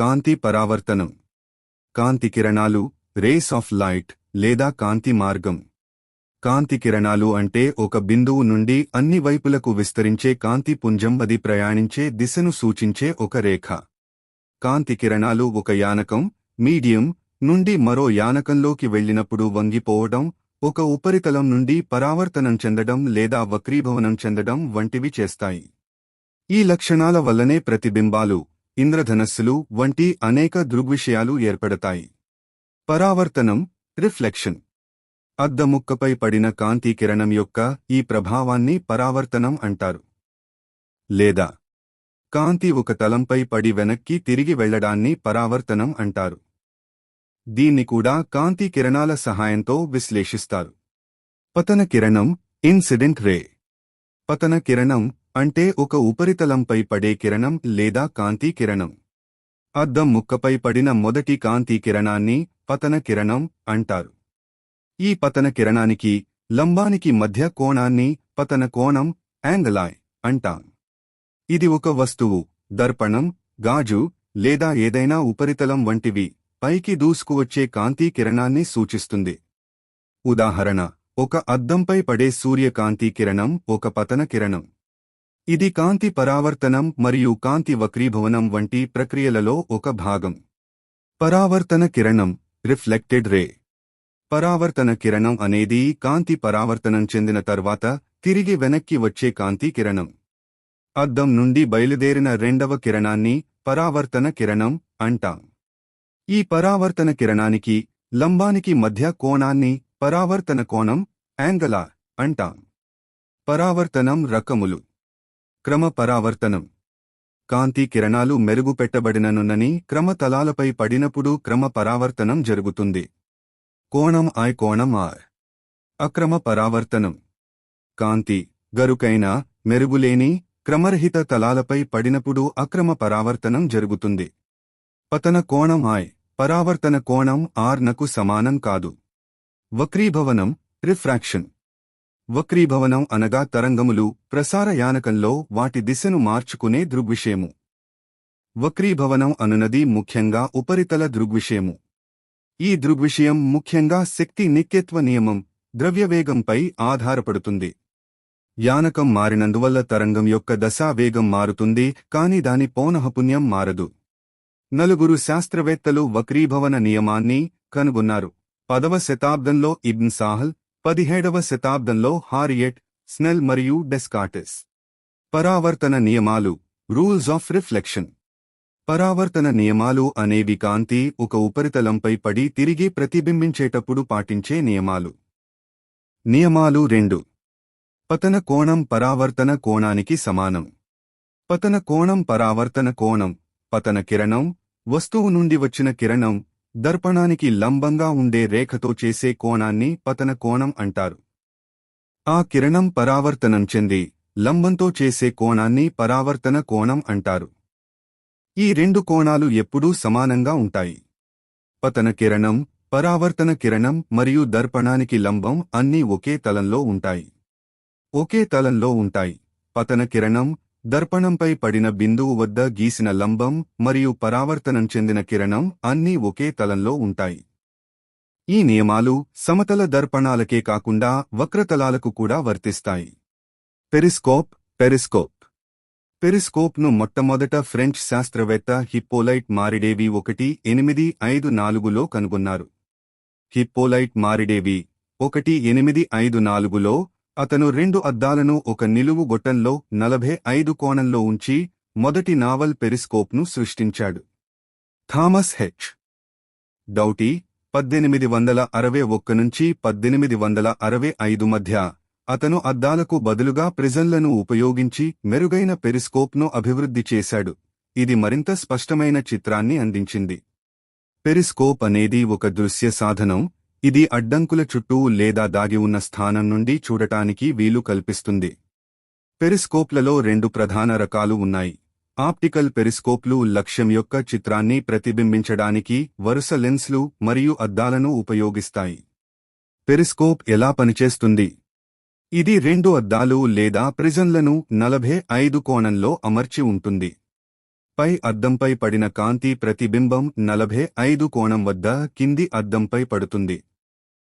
కాంతి పరావర్తనం. కాంతి కిరణాలు race of light లేదా కాంతి మార్గం. కాంతి కిరణాలు అంటే ఒక బిందువు నుండి అన్ని వైపులకు విస్తరించే కాంతి పుంజం అది ప్రయాణించే దిశను సూచించే ఒక రేఖ. కాంతి కిరణాలు ఒక యానకం మీడియం నుండి మరో యానకంలోకి వెళ్ళినప్పుడు వంగిపోవడం ఒక ఉపరితలం నుండి పరావర్తనం చెందడం లేదా వక్రీభవనం చెందడం వంటివి చేస్తాయి. ఈ లక్షణాల వల్లనే ప్రతిబింబాలు ఇంద్రధనస్సులు వంటి అనేక దృగ్విషయాలు ఏర్పడతాయి. పరావర్తనం రిఫ్లెక్షన్. అద్దముక్కపై పడిన కాంతి కిరణం యొక్క ఈ ప్రభావాన్ని పరావర్తనం అంటారు. లేదా కాంతి ఒక తలంపై పడి వెనక్కి తిరిగి వెళ్ళడాన్ని పరావర్తనం అంటారు. దీన్ని కూడా కాంతి కిరణాల సహాయంతో విశ్లేషిస్తారు. పతన కిరణం ఇన్సిడెంట్ రే. పతన కిరణం అంటే ఒక ఉపరితలంపై పడే కిరణం లేదా కాంతి కిరణం. అద్దం ముక్కపై పడిన మొదటి కాంతి కిరణాన్ని పతన కిరణం అంటారు. ఈ పతన కిరణానికి లంబానికి మధ్య కోణాన్ని పతన కోణం యాంగలాయ్ అంటాం. ఇది ఒక వస్తువు దర్పణం గాజు లేదా ఏదైనా ఉపరితలం వంటివి పైకి దూసుకువచ్చే కాంతి కిరణాన్ని సూచిస్తుంది. ఉదాహరణ ఒక అద్దంపై పడే సూర్యకాంతి కిరణం ఒక పతన కిరణం. ఇది కాంతి పరావర్తనం మరియు కాంతి వక్రీభవనం వంటి ప్రక్రియలలో ఒక భాగం. పరావర్తన కిరణం రిఫ్లెక్టెడ్ రే. పరావర్తన కిరణం అనేది కాంతి పరావర్తనం చెందిన తర్వాత తిరిగి వెనక్కి వచ్చే కాంతి కిరణం. అద్దం నుండి బయలుదేరిన రెండవ కిరణాన్ని పరావర్తన కిరణం అంటాం. ఈ పరావర్తన కిరణానికి లంబానికి మధ్య కోణాన్ని పరావర్తన కోణం యాంగలా అంటాం. పరావర్తనం రకములు. క్రమ పరావర్తనం కాంతి కిరణాలు మెరుగుపెట్టబడిననున్నని క్రమ తలాలపై పడినప్పుడు క్రమ పరావర్తనం జరుగుతుంది. కోణం ఐ కోణం ఆర్ అక్రమ పరావర్తనం కాంతి గరుకైన మెరుగులేని క్రమరహిత తలాలపై పడినప్పుడు అక్రమ పరావర్తనం జరుగుతుంది. పతన కోణం ఆయ్ పరావర్తన కోణం ఆర్ నకు సమానం కాదు. వక్రీభవనం రిఫ్రాక్షన్. వక్రీభవనం అనగా తరంగములు ప్రసార యానకంలో వాటి దిశను మార్చుకునే దృగ్విషయము. వక్రీభవనం అనునది ముఖ్యంగా ఉపరితల దృగ్విషయము. ఈ దృగ్విషయం ముఖ్యంగా శక్తి నిత్యత్వ నియమం ద్రవ్యవేగంపై ఆధారపడుతుంది. యానకం మారినందువల్ల తరంగం యొక్క దశా వేగం మారుతుంది కాని దాని పౌనఃపుణ్యం మారదు. నలుగురు శాస్త్రవేత్తలు వక్రీభవన నియమాన్ని కనుగొన్నారు. పదవ శతాబ్దంలో ఇబ్న్ సాహల్ పదిహేడవ శతాబ్దంలో హారియట్ స్నెల్ మరియు డెస్కాటిస్ పరావర్తన నియమాలు రూల్స్ ఆఫ్ రిఫ్లెక్షన్. పరావర్తన నియమాలు అనేవి కాంతి ఒక ఉపరితలంపై పడి తిరిగి ప్రతిబింబించేటప్పుడు పాటించే నియమాలు. నియమాలు రెండు. పతన కోణం పరావర్తన కోణానికి సమానం. పతన కోణం పరావర్తన కోణం పతన కిరణం వస్తువు నుండి వచ్చిన కిరణం దర్పణానికి లంబంగా ఉండే రేఖతో చేసే కోణాన్ని పతన కోణం అంటారు. ఆ కిరణం పరావర్తనం చెంది లంబంతో చేసే కోణాన్ని పరావర్తన కోణం అంటారు. ఈ రెండు కోణాలు ఎప్పుడూ సమానంగా ఉంటాయి. పతన కిరణం పరావర్తన కిరణం మరియు దర్పణానికి లంబం అన్నీ ఒకే తలంలో ఉంటాయి. ఒకే తలంలో ఉంటాయి. పతన కిరణం దర్పణంపై పడిన బిందువు వద్ద గీసిన లంబం మరియు పరావర్తనం చెందిన కిరణం అన్నీ ఒకే తలంలో ఉంటాయి. ఈ నియమాలు సమతల దర్పణాలకే కాకుండా వక్రతలాలకు కూడా వర్తిస్తాయి. Periscope periscope. పెరిస్కోప్ను మొట్టమొదట ఫ్రెంచ్ శాస్త్రవేత్త హిప్పోలైట్ మారిడేవి ఒకటి ఎనిమిది ఐదు నాలుగులో కనుగొన్నారు. హిప్పోలైట్ మారిడేవి ఒకటి ఎనిమిది ఐదు నాలుగులో అతను రెండు అద్దాలను ఒక నిలువు గొట్టంలో నలభై ఐదు కోణంలో ఉంచి మొదటి నావల్ పెరిస్కోప్ను సృష్టించాడు. Thomas H. డౌటీ పద్దెనిమిది వందల అరవై ఒక్క నుంచి పద్దెనిమిది వందల అరవై ఐదు మధ్య అతను అద్దాలకు బదులుగా ప్రిజన్లను ఉపయోగించి మెరుగైన పెరిస్కోప్ను అభివృద్ధి చేశాడు. ఇది మరింత స్పష్టమైన చిత్రాన్ని అందించింది. పెరిస్కోప్ అనేది ఒక దృశ్య సాధనం ఇది అడ్డంకుల చుట్టూ లేదా దాగి ఉన్న స్థానం నుండి చూడటానికి వీలు కల్పిస్తుంది. పెరిస్కోప్లలో రెండు ప్రధాన రకాలు ఉన్నాయి. ఆప్టికల్ పెరిస్కోప్లు లక్ష్యం యొక్క చిత్రాన్ని ప్రతిబింబించడానికి వరుస లెన్స్లు మరియు అద్దాలను ఉపయోగిస్తాయి. పెరిస్కోప్ ఎలా పనిచేస్తుంది? ఇది రెండు అద్దాలు లేదా ప్రిజన్లను నలభై ఐదు కోణంలో అమర్చి ఉంటుంది. పై అద్దంపై పడిన కాంతి ప్రతిబింబం నలభై ఐదు కోణం వద్ద కింది అద్దంపై పడుతుంది.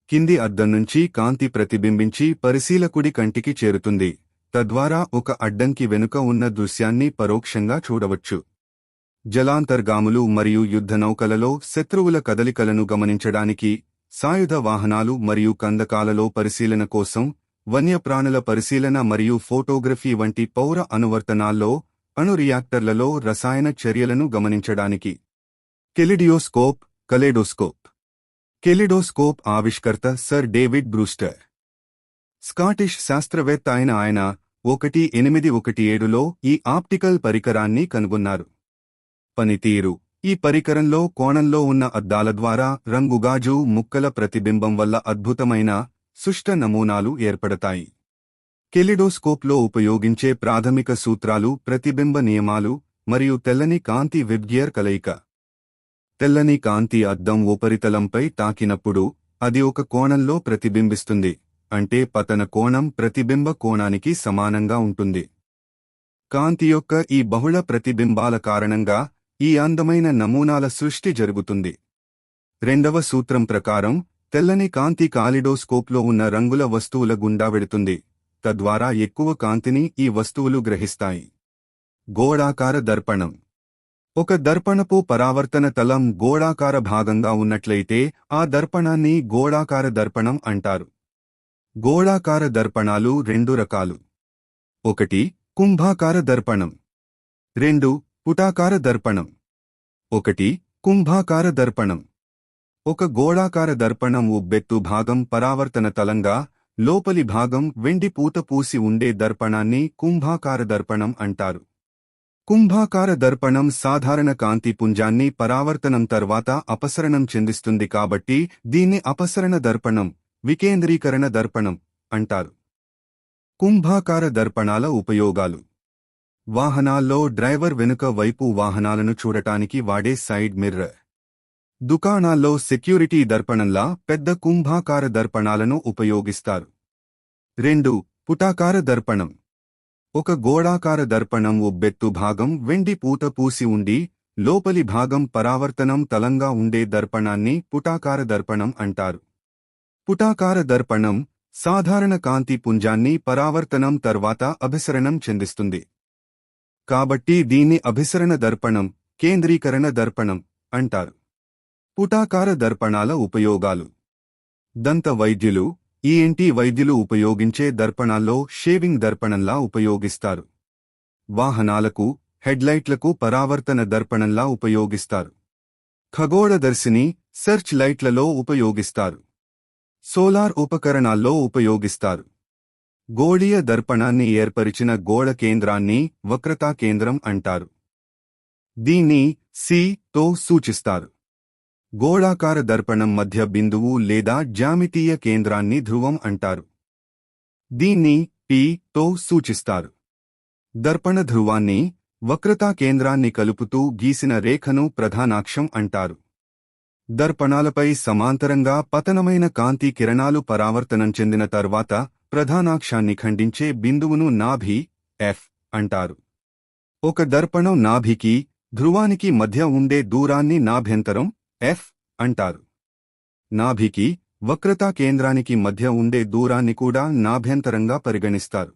కింది అద్దం నుంచి కాంతి ప్రతిబింబించి పరిశీలకుడి కంటికి చేరుతుంది. తద్వారా ఒక అడ్డంకి వెనుక ఉన్న దృశ్యాన్ని పరోక్షంగా చూడవచ్చు. జలాంతర్గాములు మరియు యుద్ధనౌకలలో శత్రువుల కదలికలను గమనించడానికి సాయుధ వాహనాలు మరియు కందకాలలో పరిశీలన కోసం వన్యప్రాణుల పరిశీలన మరియు ఫోటోగ్రఫీ వంటి పౌర అనువర్తనాల్లో అణు రియాక్టర్లలో రసాయన చర్యలను గమనించడానికి. Kaleidoscope kaleidoscope. కెలిడోస్కోప్ ఆవిష్కర్త సర్ డేవిడ్ బ్రూస్టర్. స్కాటిష్ శాస్త్రవేత్త అయిన ఆయన ఒకటి ఎనిమిది ఒకటి ఏడులో ఈ ఆప్టికల్ పరికరాన్ని కనుగొన్నారు. పనితీరు. ఈ పరికరంలో కోణంలో ఉన్న అద్దాల ద్వారా రంగుగాజు ముక్కల ప్రతిబింబం వల్ల అద్భుతమైన సుష్ట నమూనాలు ఏర్పడతాయి. కెలిడోస్కోప్లో ఉపయోగించే ప్రాథమిక సూత్రాలు ప్రతిబింబ నియమాలు మరియు తెల్లని కాంతి విబ్గియర్ కలయిక. తెల్లని కాంతి అద్దం ఉపరితలంపై తాకినప్పుడు అది ఒక కోణంలో ప్రతిబింబిస్తుంది అంటే పతన కోణం ప్రతిబింబ కోణానికి సమానంగా ఉంటుంది. కాంతి యొక్క ఈ బహుళ ప్రతిబింబాల కారణంగా ఈ అందమైన నమూనాల సృష్టి జరుగుతుంది. రెండవ సూత్రం ప్రకారం తెల్లని కాంతి కాలిడోస్కోప్లో ఉన్న రంగుల వస్తువుల గుండా వెడుతుంది తద్వారా ఎక్కువ కాంతిని ఈ వస్తువులు గ్రహిస్తాయి. గోడాకార దర్పణం ఒక దర్పణపు పరావర్తన తలం గోళాకార భాగంగా ఉన్నట్లయితే ఆ దర్పణాన్ని గోళాకార దర్పణం అంటారు. గోళాకార దర్పణాలు రెండు రకాలు. ఒకటి కుంభాకార దర్పణం. రెండు పుటాకార దర్పణం. ఒకటి కుంభాకార దర్పణం. ఒక గోళాకార దర్పణం ఉబ్బెత్తు భాగం పరావర్తన తలంగా లోపలి భాగం వెండి పూత పూసి ఉండే దర్పణాన్ని కుంభాకార దర్పణం అంటారు. కుంభాకార దర్పణం సాధారణ కాంతి పుంజాన్ని పరావర్తనం తర్వాత అపసరణం చెందిస్తుంది కాబట్టి దీన్ని అపసరణ దర్పణం వికేంద్రీకరణ దర్పణం అంటారు. కుంభాకార దర్పణాల ఉపయోగాలు. వాహనాల్లో డ్రైవర్ వెనుక వైపు వాహనాలను చూడటానికి వాడే సైడ్ మిర్రర్. దుకాణాల్లో సెక్యూరిటీ దర్పణంలా పెద్ద కుంభాకార దర్పణాలను ఉపయోగిస్తారు. రెండు పుటాకార దర్పణం. ఒక గోళాకార దర్పణం ఉబ్బెత్తు భాగం వెండి పూత పూసి ఉండి లోపలి భాగం పరావర్తనం తలంగా ఉండే దర్పణాన్ని పుటాకార దర్పణం అంటారు. పుటాకార దర్పణం సాధారణ కాంతి పుంజాన్ని పరావర్తనం తర్వాత అభిసరణం చెందిస్తుంది. కాబట్టి దీన్ని అభిసరణ దర్పణం కేంద్రీకరణ దర్పణం అంటారు. పుటాకార దర్పణాల ఉపయోగాలు. దంత వైద్యులు ఈఎన్టీ వైద్యులు ఉపయోగించే దర్పణాల్లో షేవింగ్ దర్పణంలా ఉపయోగిస్తారు. వాహనాలకు హెడ్లైట్లకు పరావర్తన దర్పణంలా ఉపయోగిస్తారు. ఖగోళదర్శిని సెర్చ్ లైట్లలో ఉపయోగిస్తారు. సోలార్ ఉపకరణాల్లో ఉపయోగిస్తారు. గోళీయ దర్పణాన్ని ఏర్పరిచిన గోళ కేంద్రాన్ని వక్రతా కేంద్రం అంటారు. దీన్ని సి తో సూచిస్తారు. గోళాకార దర్పణం మధ్య బిందువు లేదా జామితీయ కేంద్రాన్ని ధ్రువం అంటారు. దీన్ని పి తో సూచిస్తారు. దర్పణ ధ్రువాన్ని వక్రతా కేంద్రాన్ని కలుపుతూ గీసిన రేఖను ప్రధానాక్షం అంటారు. దర్పణాలపై సమాంతరంగా పతనమైన కాంతి కిరణాలు పరావర్తనం చెందిన తర్వాత ప్రధానాక్షాన్ని ఖండించే బిందువును నాభి ఎఫ్ అంటారు. ఒక దర్పణం నాభికి ధ్రువానికి మధ్య ఉండే దూరాన్ని నాభ్యంతరం ఎఫ్ అంటారు. నాభికి వక్రతా కేంద్రానికి మధ్య ఉండే దూరాన్ని కూడా నాభ్యంతరంగా పరిగణిస్తారు.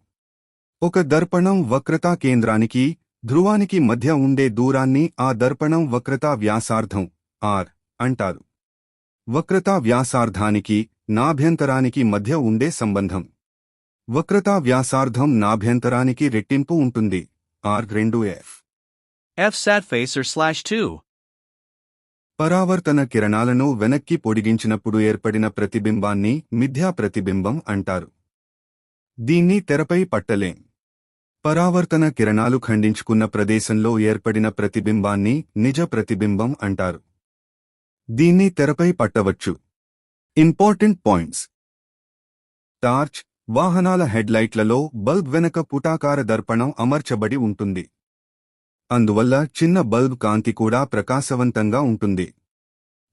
ఒక దర్పణం వక్రతా కేంద్రానికి ధ్రువానికి మధ్య ఉండే దూరాన్ని ఆ దర్పణం వక్రతా వ్యాసార్థం ఆర్ అంటారు. వక్రతా వ్యాసార్థానికి నాభ్యంతరానికి మధ్య ఉండే సంబంధం. వక్రతా వ్యాసార్థం నాభ్యంతరానికి రెట్టింపు ఉంటుంది ఆర్ రెండు F. F sat facer slash 2. పరావర్తన కిరణాలను వెనక్కి పొడిగించినప్పుడు ఏర్పడిన ప్రతిబింబాన్ని మిథ్యా ప్రతిబింబం అంటారు. దీన్ని తెరపై పట్టలేం. పరావర్తన కిరణాలు ఖండించుకున్న ప్రదేశంలో ఏర్పడిన ప్రతిబింబాన్ని నిజ ప్రతిబింబం అంటారు. దీన్ని తెరపై పట్టవచ్చు. Important points. టార్చ్ వాహనాల హెడ్లైట్లలో బల్బ్ వెనక పుటాకార దర్పణం అమర్చబడి ఉంటుంది. అందువల్ల చిన్న బల్బ్ కాంతి కూడా ప్రకాశవంతంగా ఉంటుంది.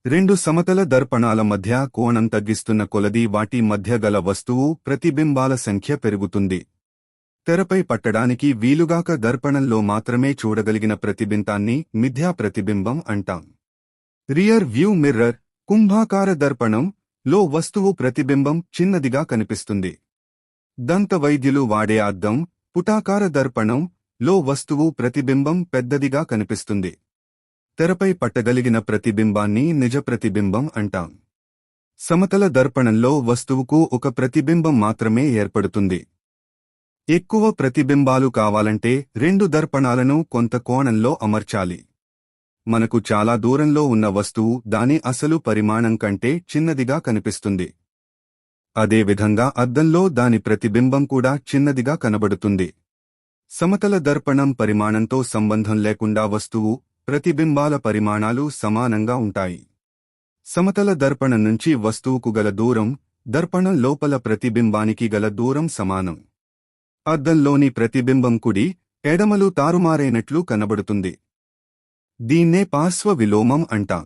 రెండు సమతల దర్పణాల మధ్య కోణం తగ్గిస్తున్న కొలది వాటి మధ్య గల వస్తువు ప్రతిబింబాల సంఖ్య పెరుగుతుంది. తెరపై పట్టడానికి వీలుగాక దర్పణంలో మాత్రమే చూడగలిగిన ప్రతిబింబాన్ని మిథ్యా ప్రతిబింబం అంటాం. రియర్ వ్యూ మిర్రర్ కుంభాకార దర్పణం లో వస్తువు ప్రతిబింబం చిన్నదిగా కనిపిస్తుంది. దంత వైద్యులు వాడే అద్దం పుటాకార దర్పణం లో వస్తువు ప్రతిబింబం పెద్దదిగా కనిపిస్తుంది. తెరపై పట్టగలిగిన ప్రతిబింబాన్ని నిజ ప్రతిబింబం అంటాం. సమతల దర్పణంలో వస్తువుకు ఒక ప్రతిబింబం మాత్రమే ఏర్పడుతుంది. ఎక్కువ ప్రతిబింబాలు కావాలంటే రెండు దర్పణాలను కొంత కోణంలో అమర్చాలి. మనకు చాలా దూరంలో ఉన్న వస్తువు దాని అసలు పరిమాణం కంటే చిన్నదిగా కనిపిస్తుంది. అదేవిధంగా అద్దంలో దాని ప్రతిబింబం కూడా చిన్నదిగా కనబడుతుంది. సమతల దర్పణం పరిమాణంతో సంబంధం లేకుండా వస్తువు ప్రతిబింబాల పరిమాణాలు సమానంగా ఉంటాయి. సమతల దర్పణం నుంచి వస్తువుకు గల దూరం దర్పణం లోపల ప్రతిబింబానికి గల దూరం సమానం. అద్దంలోని ప్రతిబింబం కుడి ఎడమలు తారుమారైనట్లు కనబడుతుంది. దీన్నే పార్శ్వ విలోమం అంటాం.